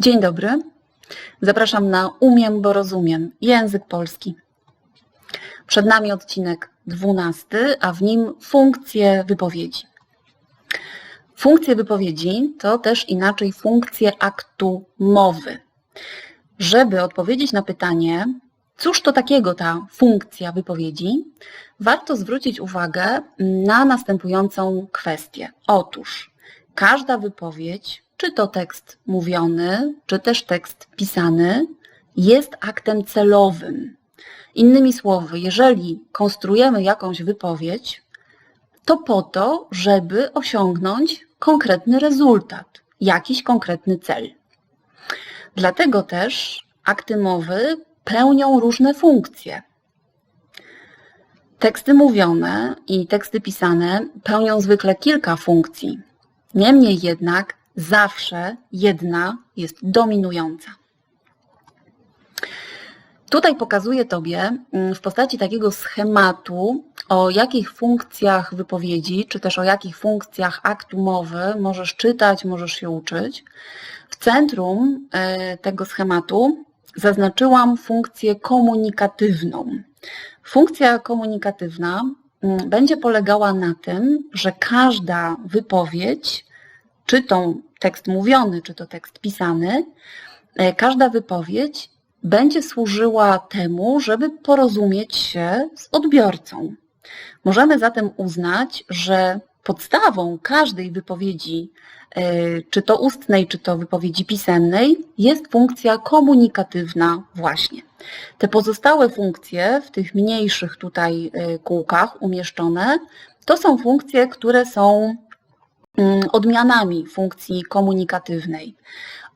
Dzień dobry. Zapraszam na Umiem, bo rozumiem. Język polski. Przed nami odcinek 12, a w nim funkcje wypowiedzi. Funkcje wypowiedzi to też inaczej funkcje aktu mowy. Żeby odpowiedzieć na pytanie, cóż to takiego ta funkcja wypowiedzi, warto zwrócić uwagę na następującą kwestię. Otóż każda wypowiedź, czy to tekst mówiony, czy też tekst pisany, jest aktem celowym. Innymi słowy, jeżeli konstruujemy jakąś wypowiedź, to po to, żeby osiągnąć konkretny rezultat, jakiś konkretny cel. Dlatego też akty mowy pełnią różne funkcje. Teksty mówione i teksty pisane pełnią zwykle kilka funkcji. Niemniej jednak zawsze jedna jest dominująca. Tutaj pokazuję Tobie mm, w postaci takiego schematu, o jakich funkcjach wypowiedzi, czy też o jakich funkcjach aktu mowy możesz czytać, możesz się uczyć. W centrum e, tego schematu zaznaczyłam funkcję komunikatywną. Funkcja komunikatywna mm, będzie polegała na tym, że każda wypowiedź, czy to tekst mówiony, czy to tekst pisany, e, każda wypowiedź będzie służyła temu, żeby porozumieć się z odbiorcą. Możemy zatem uznać, że podstawą każdej wypowiedzi, e, czy to ustnej, czy to wypowiedzi pisemnej, jest funkcja komunikatywna właśnie. Te pozostałe funkcje w tych mniejszych tutaj e, kółkach umieszczone, to są funkcje, które są odmianami funkcji komunikatywnej.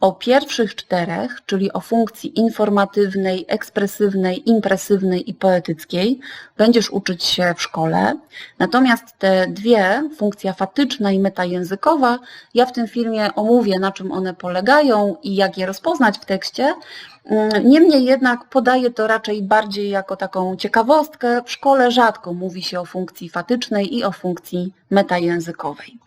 O pierwszych czterech, czyli o funkcji informatywnej, ekspresywnej, impresywnej i poetyckiej, będziesz uczyć się w szkole. Natomiast te dwie, funkcja fatyczna i metajęzykowa, ja w tym filmie omówię, na czym one polegają i jak je rozpoznać w tekście. Niemniej jednak podaję to raczej bardziej jako taką ciekawostkę. W szkole rzadko mówi się o funkcji fatycznej i o funkcji metajęzykowej.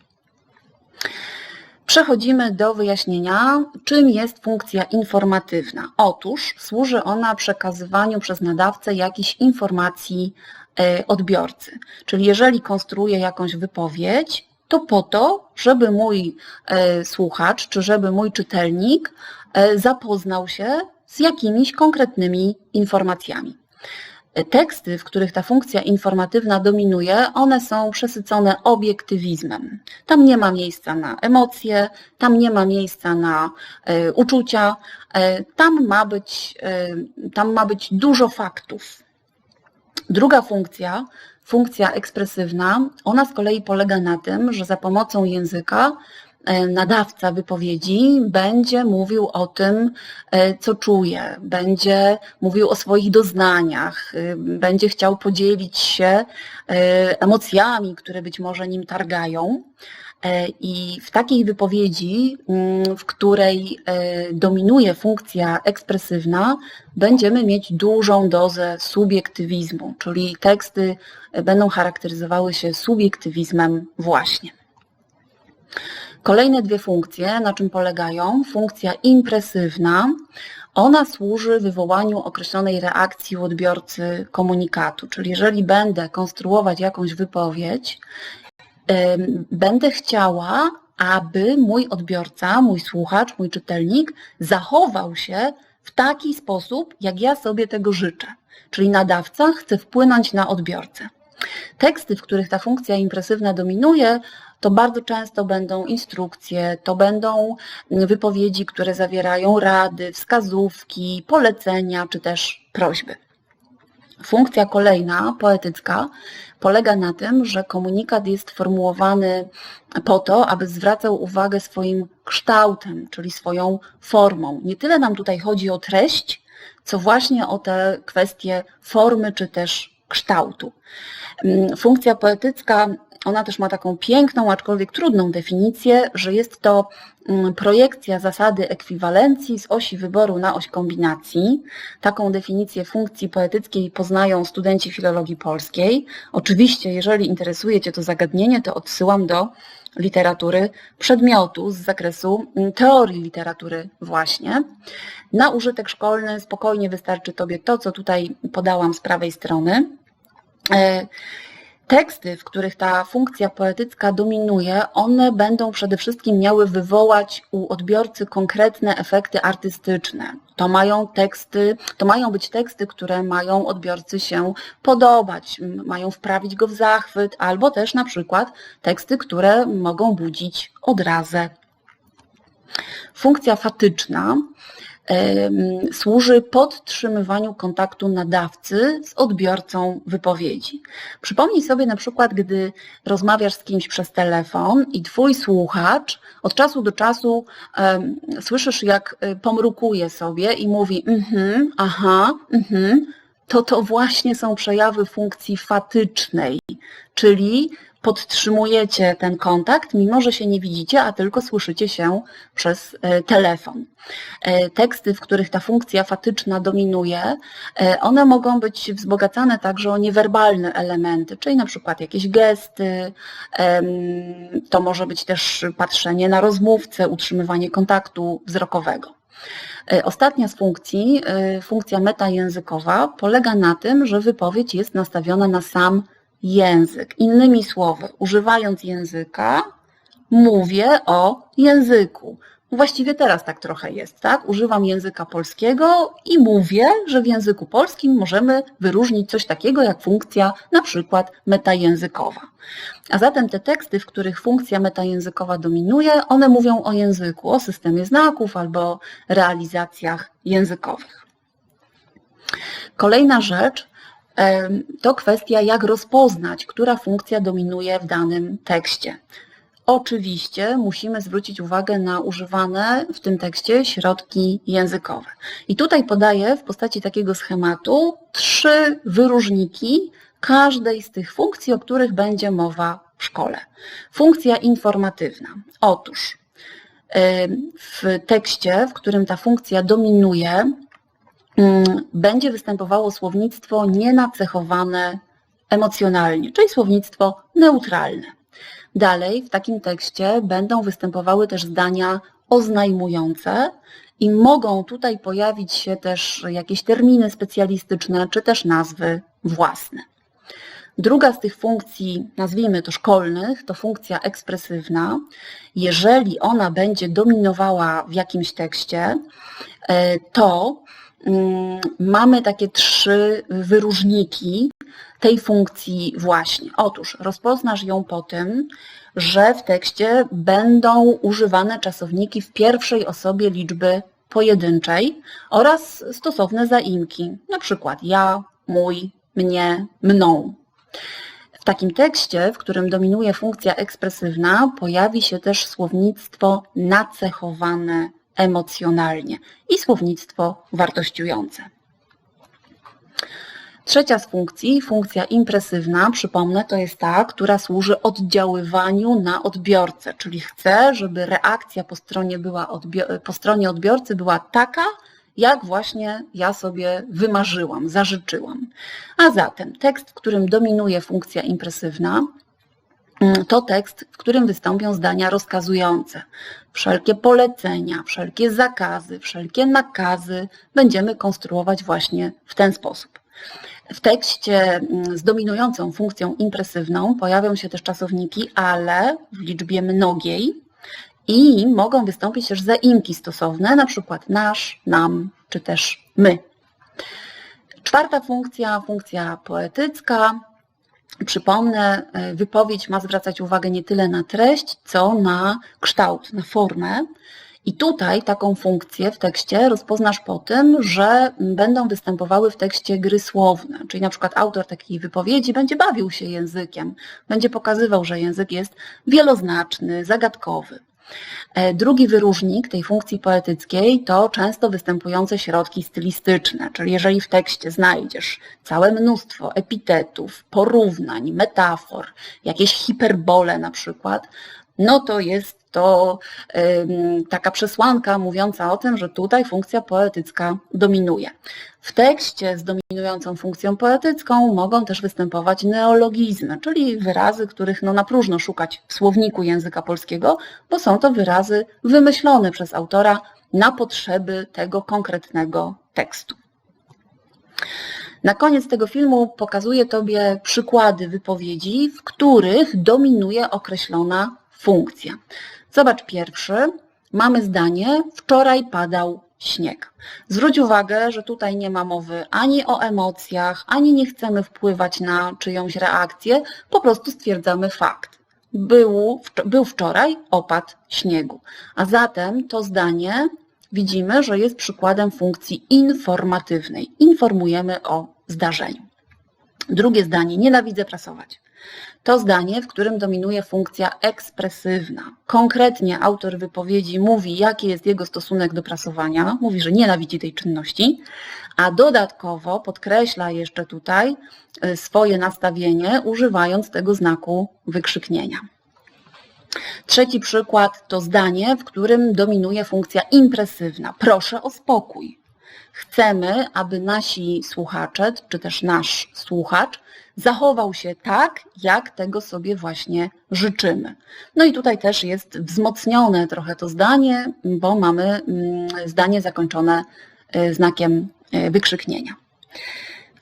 Przechodzimy do wyjaśnienia, czym jest funkcja informatywna. Otóż służy ona przekazywaniu przez nadawcę jakichś informacji e, odbiorcy. Czyli jeżeli konstruuję jakąś wypowiedź, to po to, żeby mój e, słuchacz czy żeby mój czytelnik e, zapoznał się z jakimiś konkretnymi informacjami. Teksty, w których ta funkcja informatywna dominuje, one są przesycone obiektywizmem. Tam nie ma miejsca na emocje, tam nie ma miejsca na y, uczucia, y, tam ma, być, y, tam ma być dużo faktów. Druga funkcja, funkcja ekspresywna, ona z kolei polega na tym, że za pomocą języka E, nadawca wypowiedzi będzie mówił o tym, e, co czuje, będzie mówił o swoich doznaniach, e, będzie chciał podzielić się emocjami, które być może nim targają. I w takiej wypowiedzi, mm, w której dominuje funkcja ekspresywna, będziemy mieć dużą dozę subiektywizmu, czyli teksty będą charakteryzowały się subiektywizmem właśnie. Kolejne dwie funkcje, na czym polegają? Funkcja impresywna, ona służy wywołaniu określonej reakcji u odbiorcy komunikatu. Czyli jeżeli będę konstruować jakąś wypowiedź, będę chciała, aby mój odbiorca, mój słuchacz, mój czytelnik zachował się w taki sposób, jak ja sobie tego życzę. Czyli nadawca chce wpłynąć na odbiorcę. Teksty, w których ta funkcja impresywna dominuje, to bardzo często będą instrukcje, to będą wypowiedzi, które zawierają rady, wskazówki, polecenia czy też prośby. Funkcja kolejna, poetycka, polega na tym, że komunikat jest formułowany po to, aby zwracał uwagę swoim kształtem, czyli swoją formą. Nie tyle nam tutaj chodzi o treść, co właśnie o te kwestie formy czy też kształtu. Funkcja poetycka ona też ma taką piękną, aczkolwiek trudną definicję, że jest to mm, projekcja zasady ekwiwalencji z osi wyboru na oś kombinacji. Taką definicję funkcji poetyckiej poznają studenci filologii polskiej. Oczywiście, jeżeli interesuje Cię to zagadnienie, to odsyłam do literatury przedmiotu z zakresu mm, teorii literatury właśnie. Na użytek szkolny spokojnie wystarczy Tobie to, co tutaj podałam z prawej strony. Teksty, w których ta funkcja poetycka dominuje, one będą przede wszystkim miały wywołać u odbiorcy konkretne efekty artystyczne. To mają teksty, to mają być teksty, które mają odbiorcy się podobać, mają wprawić go w zachwyt, albo też na przykład teksty, które mogą budzić odrazę. Funkcja fatyczna służy podtrzymywaniu kontaktu nadawcy z odbiorcą wypowiedzi. Przypomnij sobie na przykład, gdy rozmawiasz z kimś przez telefon i twój słuchacz od czasu do czasu um, słyszysz, jak y, pomrukuje sobie i mówi mhm, aha, mhm, to to właśnie są przejawy funkcji fatycznej, czyli podtrzymujecie ten kontakt, mimo że się nie widzicie, a tylko słyszycie się przez e, telefon. E, teksty, w których ta funkcja fatyczna dominuje, e, one mogą być wzbogacane także o niewerbalne elementy, czyli na przykład jakieś gesty, to może być też patrzenie na rozmówcę, utrzymywanie kontaktu wzrokowego. Ostatnia z funkcji, funkcja metajęzykowa, polega na tym, że wypowiedź jest nastawiona na sam język. Innymi słowy, używając języka, mówię o języku. Właściwie teraz tak trochę jest, tak? Używam języka polskiego i mówię, że w języku polskim możemy wyróżnić coś takiego jak funkcja na przykład metajęzykowa. A zatem te teksty, w których funkcja metajęzykowa dominuje, one mówią o języku, o systemie znaków albo realizacjach językowych. Kolejna rzecz, to kwestia, jak rozpoznać, która funkcja dominuje w danym tekście. Oczywiście musimy zwrócić uwagę na używane w tym tekście środki językowe. I tutaj podaję w postaci takiego schematu trzy wyróżniki każdej z tych funkcji, o których będzie mowa w szkole. Funkcja informatywna. Otóż w tekście, w którym ta funkcja dominuje, będzie występowało słownictwo nienacechowane emocjonalnie, czyli słownictwo neutralne. Dalej w takim tekście będą występowały też zdania oznajmujące i mogą tutaj pojawić się też jakieś terminy specjalistyczne czy też nazwy własne. Druga z tych funkcji, nazwijmy to szkolnych, to funkcja ekspresywna. Jeżeli ona będzie dominowała w jakimś tekście, e, to Mm, mamy takie trzy wyróżniki tej funkcji właśnie. Otóż rozpoznasz ją po tym, że w tekście będą używane czasowniki w pierwszej osobie liczby pojedynczej oraz stosowne zaimki, na przykład ja, mój, mnie, mną. W takim tekście, w którym dominuje funkcja ekspresywna, pojawi się też słownictwo nacechowane emocjonalnie i słownictwo wartościujące. Trzecia z funkcji, funkcja impresywna, przypomnę, to jest ta, która służy oddziaływaniu na odbiorcę, czyli chcę, żeby reakcja po stronie, była po stronie odbiorcy była taka, jak właśnie ja sobie wymarzyłam, zażyczyłam. A zatem tekst, w którym dominuje funkcja impresywna, to tekst, w którym wystąpią zdania rozkazujące. Wszelkie polecenia, wszelkie zakazy, wszelkie nakazy będziemy konstruować właśnie w ten sposób. W tekście mm, z dominującą funkcją impresywną pojawią się też czasowniki ale w liczbie mnogiej i mogą wystąpić też zaimki stosowne, na przykład nasz, nam czy też my. Czwarta funkcja, funkcja poetycka, Przypomnę, e, wypowiedź ma zwracać uwagę nie tyle na treść, co na kształt, na formę. I tutaj taką funkcję w tekście rozpoznasz po tym, że będą występowały w tekście gry słowne, czyli na przykład autor takiej wypowiedzi będzie bawił się językiem, będzie pokazywał, że język jest wieloznaczny, zagadkowy. E, drugi wyróżnik tej funkcji poetyckiej to często występujące środki stylistyczne, czyli jeżeli w tekście znajdziesz całe mnóstwo epitetów, porównań, metafor, jakieś hiperbole na przykład, no to jest to taka przesłanka mówiąca o tym, że tutaj funkcja poetycka dominuje. W tekście z dominującą funkcją poetycką mogą też występować neologizmy, czyli wyrazy, których no na próżno szukać w słowniku języka polskiego, bo są to wyrazy wymyślone przez autora na potrzeby tego konkretnego tekstu. Na koniec tego filmu pokazuję Tobie przykłady wypowiedzi, w których dominuje określona funkcja. Zobacz pierwszy. Mamy zdanie, wczoraj padał śnieg. Zwróć uwagę, że tutaj nie ma mowy ani o emocjach, ani nie chcemy wpływać na czyjąś reakcję, po prostu stwierdzamy fakt. Był, był wczoraj opad śniegu. A zatem to zdanie widzimy, że jest przykładem funkcji informatywnej. Informujemy o zdarzeniu. Drugie zdanie, nienawidzę prasować. To zdanie, w którym dominuje funkcja ekspresywna. Konkretnie autor wypowiedzi mówi, jaki jest jego stosunek do prasowania, mówi, że nienawidzi tej czynności, a dodatkowo podkreśla jeszcze tutaj y, swoje nastawienie, używając tego znaku wykrzyknienia. Trzeci przykład to zdanie, w którym dominuje funkcja impresywna. Proszę o spokój. Chcemy, aby nasi słuchacze, czy też nasz słuchacz, zachował się tak, jak tego sobie właśnie życzymy. No i tutaj też jest wzmocnione trochę to zdanie, bo mamy mm, zdanie zakończone y, znakiem y, wykrzyknienia.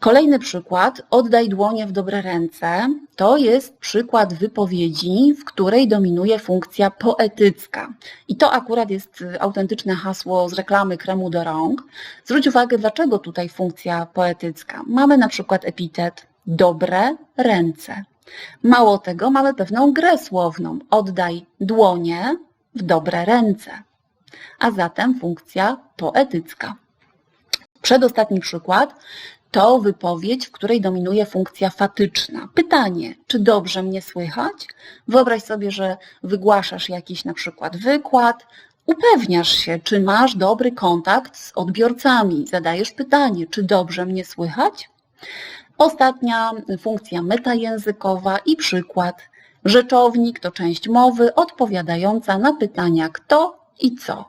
Kolejny przykład, oddaj dłonie w dobre ręce, to jest przykład wypowiedzi, w której dominuje funkcja poetycka. I to akurat jest autentyczne hasło z reklamy kremu do rąk. Zwróć uwagę, dlaczego tutaj funkcja poetycka. Mamy na przykład epitet dobre ręce. Mało tego, mamy pewną grę słowną. Oddaj dłonie w dobre ręce. A zatem funkcja poetycka. Przedostatni przykład to wypowiedź, w której dominuje funkcja fatyczna. Pytanie, czy dobrze mnie słychać? Wyobraź sobie, że wygłaszasz jakiś na przykład wykład, upewniasz się, czy masz dobry kontakt z odbiorcami. Zadajesz pytanie, czy dobrze mnie słychać? Ostatnia funkcja metajęzykowa i przykład. Rzeczownik to część mowy odpowiadająca na pytania kto i co.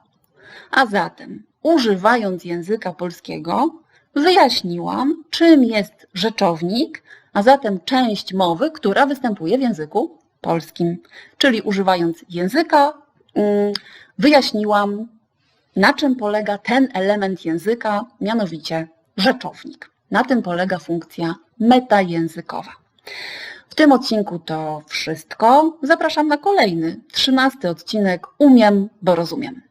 A zatem, używając języka polskiego, wyjaśniłam, czym jest rzeczownik, a zatem część mowy, która występuje w języku polskim. Czyli używając języka, mm, wyjaśniłam, na czym polega ten element języka, mianowicie rzeczownik. Na tym polega funkcja metajęzykowa. W tym odcinku to wszystko. Zapraszam na kolejny, trzynasty odcinek Umiem, bo rozumiem.